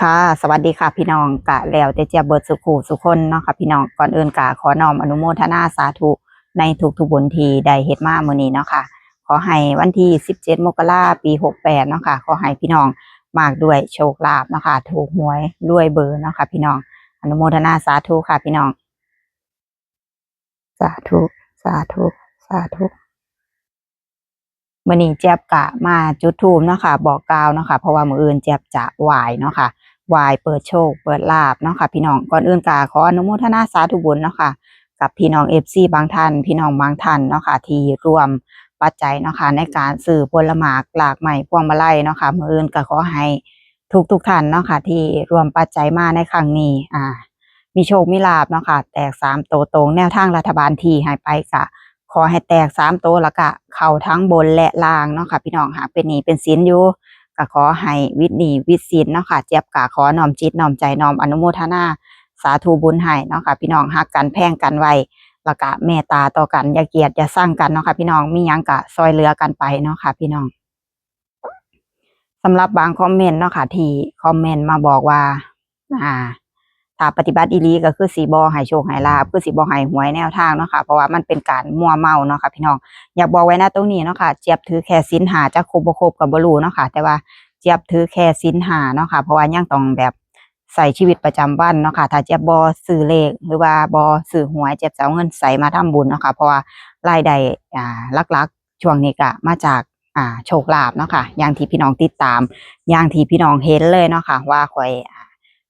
ค่ะ สวัสดีค่ะพี่น้องกะแล้วแต่เจียบเบิดสุขูสุคนเนาะค่ะพี่น้องก่อนอื่นกะขอน้อมอนุโมทนาสาธุในทุกๆบุญทีได้เฮ็ดมามื้อนี้เนาะค่ะ ขอให้วันที่ 17 มกราปี68เนาะค่ะ ขอให้พี่น้องมากด้วยโชคลาภเนาะค่ะ ถูกหวยรวยเบอร์เนาะค่ะพี่น้อง อนุโมทนาสาธุค่ะพี่น้อง สาธุ สาธุ สาธุมื่อนี้เจี๊ยบกะมาจุดทูมเนาะค่ะ บอกกล่าวเนาะค่ะ เพราะว่ามืออื่นเจี๊ยบจะไหวายเนาะค่ะ วายเปิดโชค เปิดลาบเนาะค่ะ พี่น้องก่อนอื่นกะขออนุโมทนาสาธุบุญเนาะค่ะ กับพี่น้องเอฟซีบางท่าน พี่น้องบางท่านเนาะค่ะ ที่รวมปัจจัยเนาะค่ะในการสื่อผลหมากหลากใหม่พวงมาลัยเนาะค่ะมืออื่นก็ขอให้ทุกทุกท่านเนาะค่ะ ที่รวมปัจจัยมาในครั้งนี้ อ่า มีโชคมีลาบเนาะค่ะ แตกสามโตวตรงแนวทางรัฐบาลที่ให้ไปกะขอให้แตกสามโตวแล้วก็เข้าทั้งบนและล่างเนาะค่ะ พี่น้องหากเป็นหนี้เป็นสินอยู่ ก็ขอให้วิทย์นีวิทย์สินเนาะค่ะเจ็บกะขอน้อมจิตน้อมใจน้อมอนุโมทนาสาธุบุญให้เนาะค่ะพี่น้องหักกันแพ่งกันไว้ละกะเมตตาต่อกันอย่าเกลียดอย่าสร้างกันเนาะค่ะพี่น้องมียังกะซอยเหลือกันไปเนาะค่ะพี่น้องสำหรับบางคอมเมนต์เนาะค่ะที่คอมเมนต์มาบอกว่า อ่า ถ้าปฏิบัติอีลีก็คือสีบอให้โชคให้ลาบคือสีบอให้หวยแนวทางเนาะค่ะเพราะว่ามันเป็นการมัวเมาเนาะค่ะพี่น้องอยากบอกไว้นะตรงนี้เนาะค่ะเจี๊ยบถือแค่สินหาจะครบบ่ครบกับบรูเนาะค่ะแต่ว่าเจี๊ยบถือแค่สินหาเนาะค่ะเพราะว่ายังต้องแบบใส่ชีวิตประจำวันเนาะค่ะถ้าเจี๊ยบบอซื้อเลขหรือว่าบอซื้อหวยเจี๊ยบจะเอาเงินใส่มาทำบุญเนาะค่ะเพราะว่ารายได้อ่าหลักๆ ช่วงนี้ก็มาจากอ่าโชคลาภเนาะค่ะอย่างที่พี่น้องติดตามอย่างที่พี่น้องเห็นเลยเนาะค่ะว่าข่อย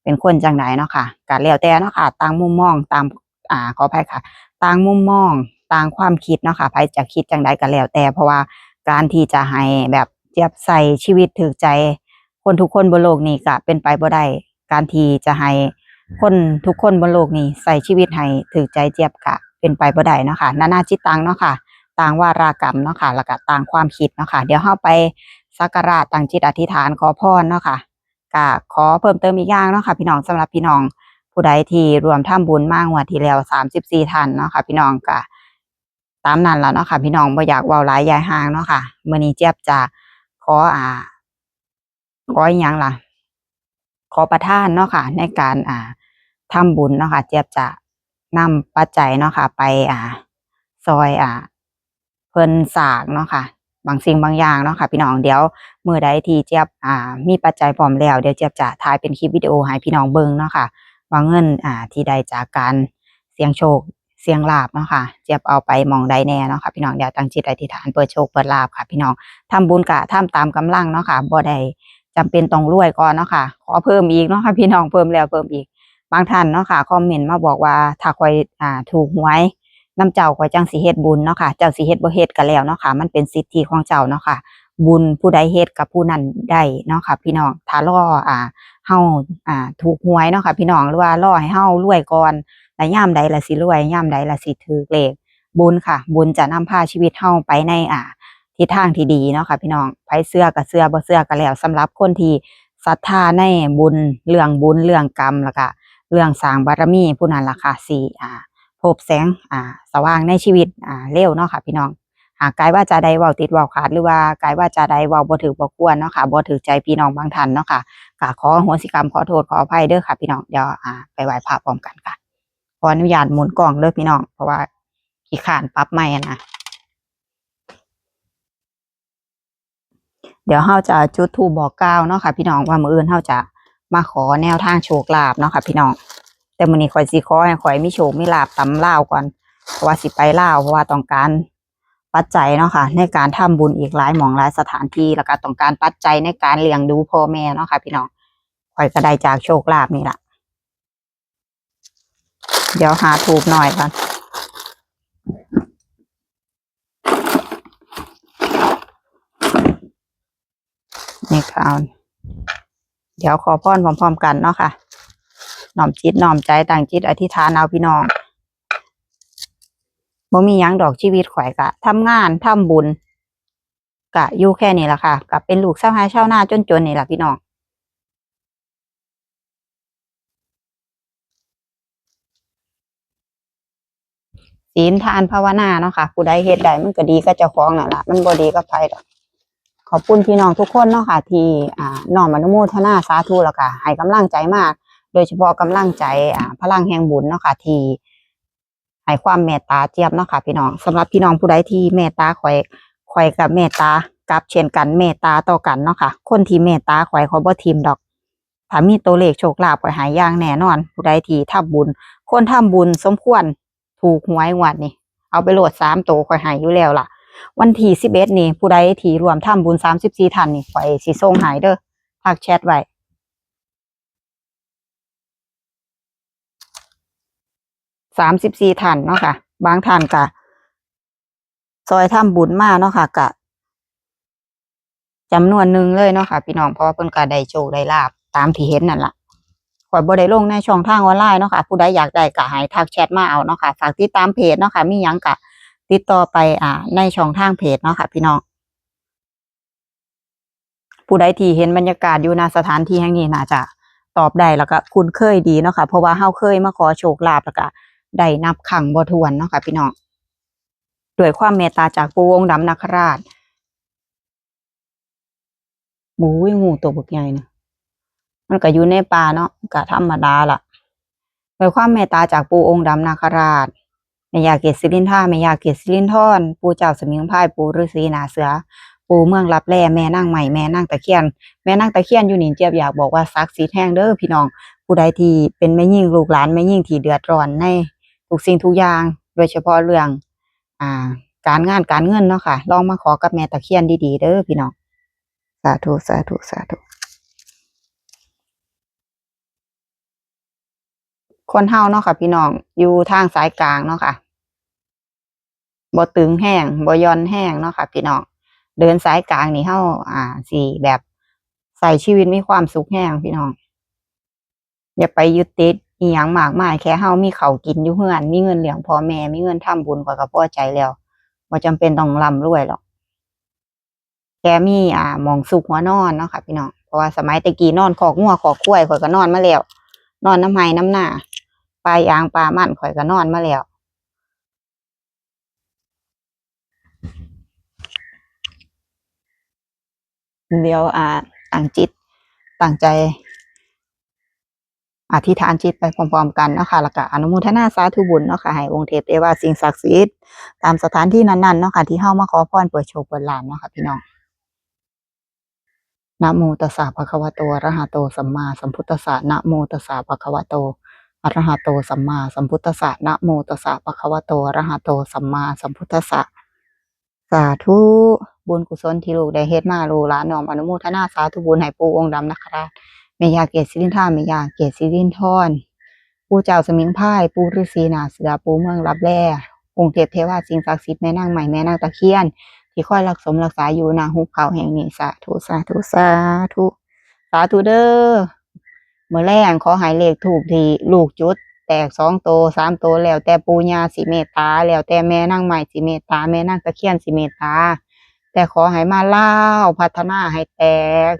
เป็นคนจังไดเนาะค่ะก็แล้วแต่เนาะค่ะต่างมุมมองตามอ่าขออภัยค่ะต่างมุมมองต่างความคิดเนาะค่ะใครจะคิดจังไดก็แล้วแต่ เพราะว่าการที่จะให้แบบเจียบใส่ชีวิตถือใจ คนทุกคนบนโลกนี้ก็เป็นไปบ่ได้การที่จะให้คนทุกคนบนโลกนี้ใส่ชีวิตให้ถือใจเจี๊ยบก็เป็นไปบ่ได้เนาะค่ะนานาจิตตังเนาะค่ะต่างวารากรรมเนาะค่ะแล้วก็ต่างความคิดเนาะค่ะเดี๋ยวเราไปสักการะตั้งจิตอธิษฐานขอพรเนาะค่ะ ก็ขอเพิ่มเติมอีกอย่างเนาะค่ะ พี่น้องสำหรับพี่น้องผู้ใดที่รวมทำบุญมากงวดที่แล้วสามสิบสี่ท่านเนาะค่ะ พี่น้องก็ตามนั้นแล้วเนาะค่ะ พี่น้องบ่อยากว้าหลายยายห่างเนาะค่ะเมื้อนี้เจี๊ยบจะขออ่าขออีหยังล่ะ ขอประทานเนาะค่ะ ในการอ่าทำบุญเนาะค่ะ เจี๊ยบจะนำปัจจัยเนาะค่ะ ไปอ่า ซอยอ่า เพิ่นสางเนาะค่ะ บางสิ่งบางอย่างเนาะค่ะพี่น้องเดี๋ยวเมื้อใดที่เจี๊ยบอ่ามีปัจจัยพร้อมแล้วเดี๋ยวเจี๊ยบจะถ่ายเป็นคลิปวิดีโอให้พี่น้องเบิ่งเนาะค่ะว่าเงินอ่าที่ได้จากการเสี่ยงโชคเสี่ยงลาบเนาะค่ะ เจี๊ยบเอาไปมองใดแน่เนาะค่ะพี่น้องเดี๋ยวตั้งจิตอธิษฐานเปิดโชคเปิดลาบค่ะ พี่น้องทำบุญกะทำตามกำลังเนาะค่ะบ่ได้จำเป็นต้องรวยก่อนเนาะค่ะ ขอเพิ่มอีกเนาะค่ะพี่น้องเพิ่มแล้วเพิ่มอีก บางท่านเนาะค่ะคอมเมนต์มาบอกว่าถ้าคอยอ่าถูกหวย น้ำเจ้าก็จังสิเฮ็ดบุญเนาะค่ะ เจ้าสิเฮ็ดบ่เฮ็ดก็แล้วเนาะค่ะ มันเป็นสิทธิของเจ้าเนาะค่ะ บุญผู้ใดเฮ็ดกับผู้นั้นได้เนาะค่ะ พี่น้องถ้ารออ่าเฮาอ่าถูกหวยเนาะค่ะ พี่น้องหรือว่ารอให้เฮารวยก่อนแล้วยามใดละสิรวยยามใดละสิถูกเลขบุญค่ะ บุญจะนำพาชีวิตเฮาไปในอ่าทิศทางที่ดีเนาะค่ะ พี่น้องไผเสื้อกับเสื้อบ่เสื้อก็แล้วสำหรับคนที่ศรัทธาในบุญเรื่องบุญเรื่องกรรมแล้วก็เรื่องสร้างบารมีผู้นั้นล่ะค่ะสิอ่า พบแสงอ่าสว่างในชีวิตอ่าเร็วเนาะค่ะพี่น้องหากกายว่าจาใดเว้าติดเว้าขาดหรือว่ากายว่าจาใดเว้าบ่ถือบ่ควรเนาะค่ะบ่ถือใจพี่น้องบางท่านเนาะค่ะก็ขออโหสิกรรมขอโทษขออภัยเด้อค่ะ พี่น้องเดี๋ยวอ่าไปไหว้พระพร้อมกันค่ะขออนุญาตหมุนกล้องเด้อพี่น้องเพราะว่าขี้ขานปรับใหม่นะเดี๋ยวเฮาจะจุดธูปบอกกล่าวเนาะค่ะ พี่น้องว่ามื้ออื่นเฮาจะมาขอแนวทางโชคลาภเนาะค่ะ พี่น้อง แต่มื้อนี้ข่อยสิขอให้ข่อยมีโชคมีลาภตำลาวก่อนเพราะว่าสิไปลาวเพราะว่าต้องการปัจจัยเนาะค่ะ ในการทำบุญอีกหลายหม่องหลายสถานที่แล้วก็ต้องการปัจจัยในการเลี้ยงดูพ่อแม่เนาะค่ะ พี่น้องข่อยก็ได้จากโชคลาภนี่ละเดี๋ยวหาถูกหน่อยก่อนนี่ค่ะเอาเดี๋ยวขอพรพร้อมๆกันเนาะค่ะ น้อมจิตน้อมใจต่างจิตอธิษฐานเอาพี่น้องบ่มียังดอกชีวิตข่อยกะทำงานทำบุญกะอยู่แค่นี้ละค่ะกะเป็นลูกชาวไร่ชาวนาจนๆนี่ล่ะพี่น้องศีลทานภาวนาเนาะค่ะผู้ใดเฮ็ดได้มันก็ดีก็เจ้าของนั่นล่ะมันบ่ดีก็ไผดอกขอบคุณพี่น้องทุกคนเนาะค่ะ ที่อ่าน้อมอนุโมทนาสาธุแล้วก็ให้กำลังใจมาก โดยเฉพาะกำลังใจอ่าพลังแห่งบุญเนาะค่ะที่ให้ความเมตตาเจี๊ยบเนาะค่ะพี่น้องสำหรับพี่น้องผู้ใดที่เมตตาข่อยข่อยกับเมตตากับเช่นกันเมตตาต่อกันเนาะค่ะ คนที่เมตตาข่อยเขาบ่ทิมดอกถ้ามีตัวเลขโชคลาภข่อยหายย่างแน่นอน ผู้ใดที่ทำบุญ คนทำบุญสมควรถูกหวยงวดนี่เอาไปโหลดสามตัวข่อยหายอยู่แล้วล่ะ วันที่สิบเอ็ดนี่ผู้ใดที่รวมทำบุญสามสิบสี่ท่านนี่ข่อยสิส่งหายเด้อทักแชทไว้ สามสิบสี่ท่านเนาะค่ะ บางท่านกะซอยทำบุญมาเนาะค่ะกะจำนวนหนึ่งเลยเนาะค่ะ พี่น้องเพราะว่าเพิ่นก็ได้โชคได้ลาบตามที่เห็นนั่นล่ะข่อยบ่ได้ลงในช่องทางออนไลน์เนาะค่ะ ผู้ใดอยากได้ก็ให้ทักแชทมาเอาเนาะค่ะฝากติดตามเพจเนาะค่ะมีหยังกะติดต่อไปอ่า ในช่องทางเพจเนาะค่ะ พี่น้องผู้ใดที่เห็นบรรยากาศอยู่ณสถานที่แห่งนี้น่าจะตอบได้แล้วก็คุ้นเคยดีเนาะค่ะเพราะว่าเฮาเคยมาขอโชคลาภแล้วก็ ได้นับขังบ่ทวนเนาะค่ะพี่น้องด้วยความเมตตาจากปูวงดำนาคราชหมูยงูตัวบักใหญ่นะมันก็อยู่ในป่าเนาะก็ธรรมดาล่ะด้วยความเมตตาจากปูองค์ดำนาคราชแม่ยาเกศสิรินท่าแม่ยาเกศสิรินทรปูเจ้าสมิงพายปูฤาษีนาเสือ ปูเมืองรับแร่แม่นั่งใหม่แม่นั่งตะเคียน แม่นั่งตะเคียนอยู่นี่เจี๊ยบอยากบอกว่าซักสิทธิ์แห้งเด้อพี่น้องผู้ใดที่เป็นแม่ยิ่งลูกหลานแม่ยิ่งที่เดือดร้อนใน ทุกสิ่งทุกอย่าง โดยเฉพาะเรื่อง อ่า การงานการเงินเนาะค่ะ ลองมาขอกับแม่ตะเคียนดีๆเด้อพี่น้อง สาธุ สาธุ สาธุ คนเฮาเนาะค่ะ พี่น้อง อยู่ทางสายกลางเนาะค่ะบ่ตึงแห้งบ่ย่อนแห้งเนาะค่ะ พี่น้อง เดินสายกลางนี่เฮาอ่าสิแบบใส่ชีวิตมีความสุขแห้งพี่น้อง อย่าไปยึดติด อีหยังมากมายแค่เฮามีเขาวกินอยู่เฮือนมีเงินเลี้ยงพ่อแม่มีเงินทำบุญก็ก็พอใจแล้วบ่าจำเป็นต้องร่ำรวยหรอกแค่มีอ่ามองสุขหัวนอนเนาะค่ะพี่น้องเพราะว่าสมัยตะกี้นอนขอกงัวขอกกล้วยข่อยก็นอนมาแล้ว นอนน้ำไห้น้ำหน้าปลายยางปลามันข่อยก็นอนมาแล้วเดี๋ยวอ่าตั้งจิตตั้งใจ อธิษฐานจิตไปพร้อมๆกันนะคะแล้วก็อนุโมทนาสาธุบุญเนาะค่ะให้องค์เทพเทวาสิ่งศักดิ์สิทธิ์ตามสถานที่นั้นๆเนาะค่ะที่เฮามาขอพรเปิดโชคเปิดลานเนาะค่ะพี่น้องนะโมตัสสะภะคะวะโตอะระหะโตสัมมาสัมพุทธัสสะนะโมตัสสะภะคะวะโตอะระหะโตสัมมาสัมพุทธัสสะนะโมตัสสะภะคะวะโตอะระหะโตสัมมาสัมพุทธัสสะสาธุบุญกุศลที่ลูกได้เฮ็ดมาลูกหลานน้อมอนุโมทนาสาธุบุญให้ปู่องค์ดำนะคะ แม่ยาเกศสิรินทราแม่ยาเกศสิรินทรปู่เจ้าสมิงพรายปู่ฤาษีนาเสือปู่เมืองรับแลองค์เทพเทวาสิงศักดิ์สิทธิ์แม่นางใหม่แม่นางตะเคียน ที่คอยรักสมรักษาอยู่นาหุบเขาแห่งนี้สาธุสาธุสาธุสาธุเด้อเมื่อแรงขอหายเลขถูกทีลูกจุด แตกสองโตสามโตแล้วแต่ปูญาสิเมตตาแล้วแต่แม่นั่งใหม่สิเมตตาแม่นั่งตะเคียนสิเมตตา แต่ขอให้มาเล่าพัฒนาให้แตก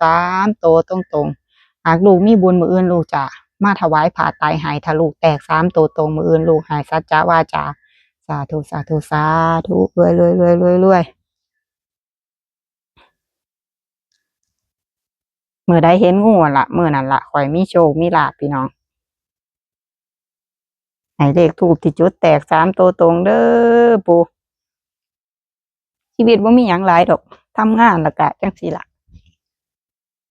สามโตตรงๆ หากลูกมีบุญมืออื่นลูกจะมาถวายผ่าตายหายทะลูกแตกสามโตตรงมืออื่นลูกหายสัจจะวาจาสาธุสาธุสาธุรวยรวยรวยรวยรวยเมื่อได้เห็นงูละเมื่อนั้นละข่อยมีโชคมีลาภพี่น้องให้เลขถูกที่จุดแตกสามตัวตรงเด้อปูชีวิตว่ามีหยังหลายดอกทำงานละกะจังสิละ